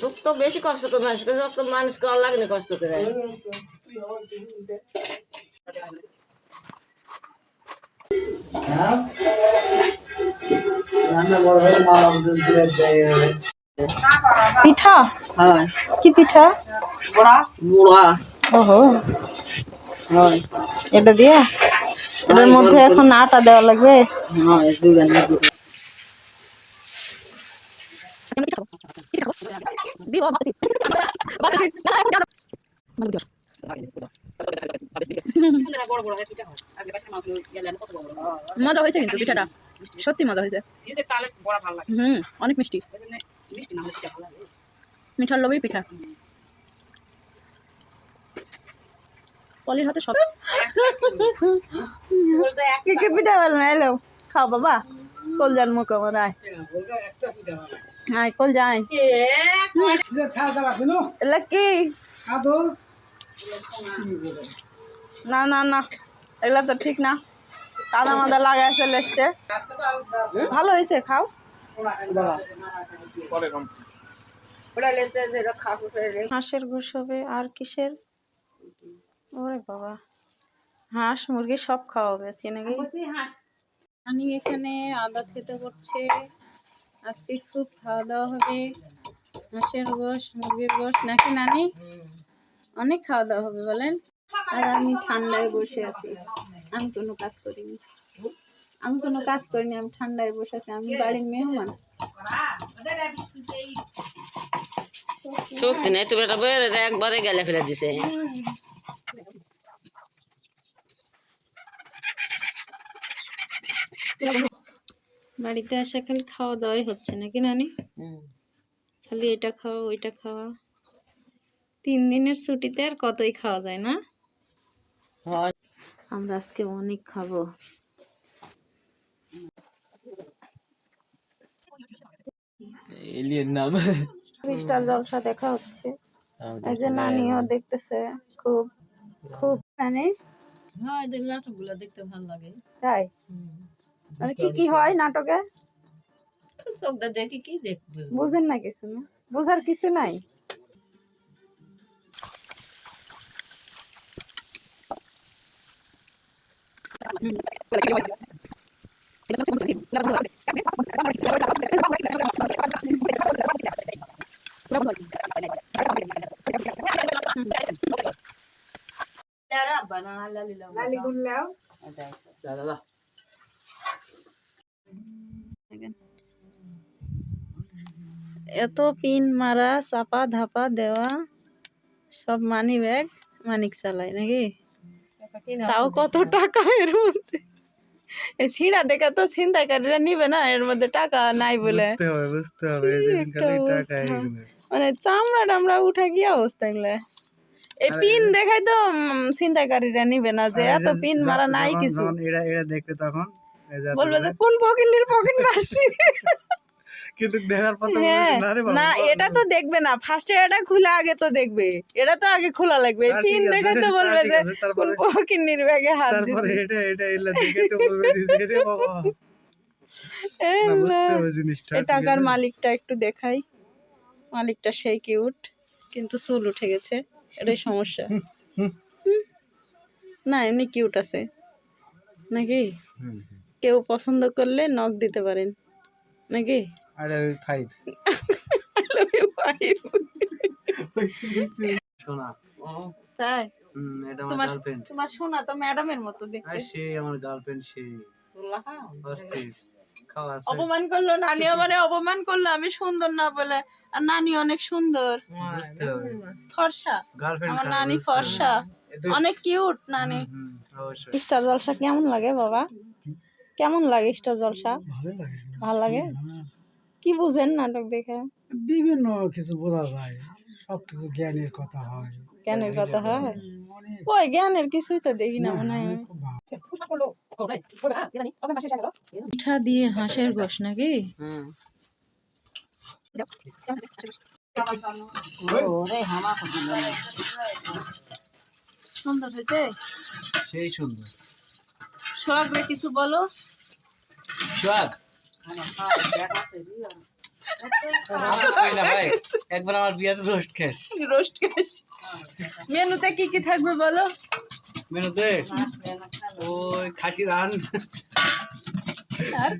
দুঃখ তো বেশি কষ্ট করে মানুষ সব তো মানুষ করা লাগে না কষ্ট করে। পিঠা? হ্যাঁ। কি পিঠা? বুড়া ওহো। এটা দিয়ে? এটার মধ্যে এখন আটা দেওয়া লাগবে? হ্যাঁ মজা হয়েছে কিন্তু পিঠাটা। সত্যি মজা হয়েছে। হুম অনেক মিষ্টি। মিঠার লোভেই পিঠা। পলির হাতে সব কি কি পিঠা বল না এলো। খাও বাবা। কল যান মুখ আমার আয়। আয় কল যাই এলা কি না না না। এগুলা তো ঠিক না। কাদা মাদা লাগাইছে লেস্টে। ভালো হয়েছে খাও। হাঁসের গোস হবে আর কিসের? ওরে বাবা। হাঁস মুরগি সব খাওয়াবে আজকে নাকি? আমি এখানে আদা খেতে করছে। আজকে খুব খাওয়া দাওয়া হবে। হাঁসের গোস মুরগির গোস নাকি নানি? অনেক খাওয়া দাওয়া হবে বলেন। আর আমি ঠান্ডায় বসে আছি। আমি কোনো কাজ করিনি। আমি কোনো কাজ করিনি আমি ঠান্ডায় বসে আছি। আমি বাড়ির মেহমান। শক্তি নেই তো বেটা একবারে গেলে ফেলে দিছে। বাড়িতে আসা খালি খাওয়া দাওয়াই হচ্ছে নাকি নানি? খালি এটা খাওয়া ওইটা খাওয়া। তিন দিনের ছুটিতে আর কতই খাওয়া যায় না? আমরা আজকে অনেক খাব। এলিয়েন নাম। ক্রিস্টাল জলসা দেখা হচ্ছে। এই যে নানিও দেখতেছে খুব খুব মানে হ্যাঁ নাটকগুলো দেখতে ভালো লাগে। তাই? মানে কি কি হয় নাটকে চোখটা দেখি কি দেখব বুঝেন না কিছু না বুঝার কিছু নাই এত পিন মারা চাপা ধাপা দেওয়া সব মানি ব্যাগ মানিক চালায় নাকি? তাও কত টাকা এর মধ্যে? ছিঁড়া দেখে তো ছিনতাইকারীরা নিবে না এর মধ্যে টাকা নাই বলে। বুঝতে হবে মানে চামড়া টামড়া উঠে কি অবস্থা এগুলা? এই পিন দেখাই তো ছিনতাইকারীরা নিবে না যে এত পিন মারা নাই কিছু। এরা এরা দেখবে তখন বলবে যে কোন পকেটের পকেট মারছি? কিন্তু দেখার পর হ্যাঁ না এটা তো দেখবে না। ফার্স্টে এটা খুলে আগে তো দেখবে। এটা তো আগে খোলা লাগবে। তা পিন দেখে তো বলবে যে আছে, কোন তারপরে- ব্যাগে হাত তারপরে এটা এটা এলা দেখে তো বলবে রে বাবা। টাকার মালিকটা একটু দেখাই। মালিকটা সেই কিউট কিন্তু চুল উঠে গেছে। এটাই সমস্যা। না এমনি কিউট আছে। নাকি? কেউ পছন্দ করলে নখ দিতে পারেন। নাকি? আরে ওই ফাইভ শোনা তাই? হুম এটা আমার তোমার গার্লফ্রেন্ড তোমার শোনা তো ম্যাডামের মতো দেখতে। সে আমার গার্লফ্রেন্ড সে। অপমান করল নানি আমারে অপমান করল আমি সুন্দর না বলে। আর নানি অনেক সুন্দর। ফর্সা। আমার নানি ফর্সা। অনেক কিউট নানি। হুম স্টার জলসা কেমন লাগে বাবা? কেমন লাগে স্টার জলসা? ভালো লাগে। ভালো লাগে? কি বুঝেন নাটক দেখে? বিভিন্ন কিছু বোঝা যায়। সব কিছু জ্ঞানের কথা হয়। জ্ঞানের কথা হয়? কই জ্ঞানের কিছুই তো দেখি না মনে হয়। আমি। পিঠা দিয়ে হাঁসের গোশ নাকি? হুম। ওরে হামা সুন্দর হয়েছে? সেই সুন্দর। সোহাগরে কিছু বলো। সোহাগ একবার আমার বিয়াতে রোস্ট খাস রোস্ট খাস মেনুতে কি কি থাকবে বলো মেনুতে ওই খাসি রান আর